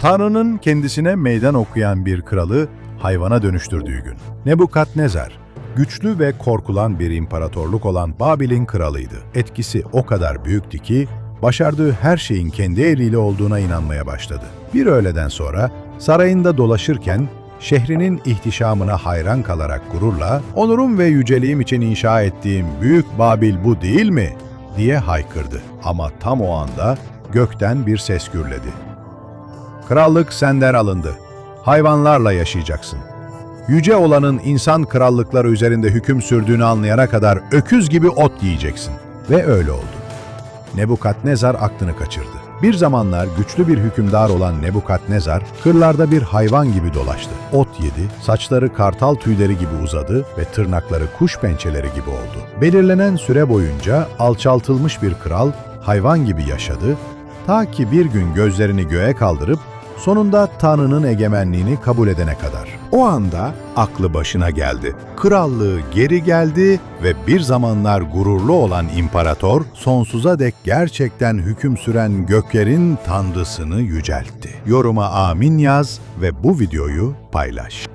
Tanrı'nın kendisine meydan okuyan bir kralı hayvana dönüştürdüğü gün. Nebukadnezar, güçlü ve korkulan bir imparatorluk olan Babil'in kralıydı. Etkisi o kadar büyüktü ki, başardığı her şeyin kendi eliyle olduğuna inanmaya başladı. Bir öğleden sonra sarayında dolaşırken şehrinin ihtişamına hayran kalarak gururla "Onurum ve yüceliğim için inşa ettiğim büyük Babil bu değil mi?" diye haykırdı. Ama tam o anda gökten bir ses gürledi. Krallık senden alındı. Hayvanlarla yaşayacaksın. Yüce olanın insan krallıkları üzerinde hüküm sürdüğünü anlayana kadar öküz gibi ot yiyeceksin. Ve öyle oldu. Nebukadnezar aklını kaçırdı. Bir zamanlar güçlü bir hükümdar olan Nebukadnezar, kırlarda bir hayvan gibi dolaştı. Ot yedi, saçları kartal tüyleri gibi uzadı ve tırnakları kuş pençeleri gibi oldu. Belirlenen süre boyunca alçaltılmış bir kral, hayvan gibi yaşadı, ta ki bir gün gözlerini göğe kaldırıp sonunda Tanrı'nın egemenliğini kabul edene kadar. O anda aklı başına geldi. Krallığı geri geldi ve bir zamanlar gururlu olan imparator sonsuza dek gerçekten hüküm süren göklerin tanrısını yüceltti. Yoruma amin yaz ve bu videoyu paylaş.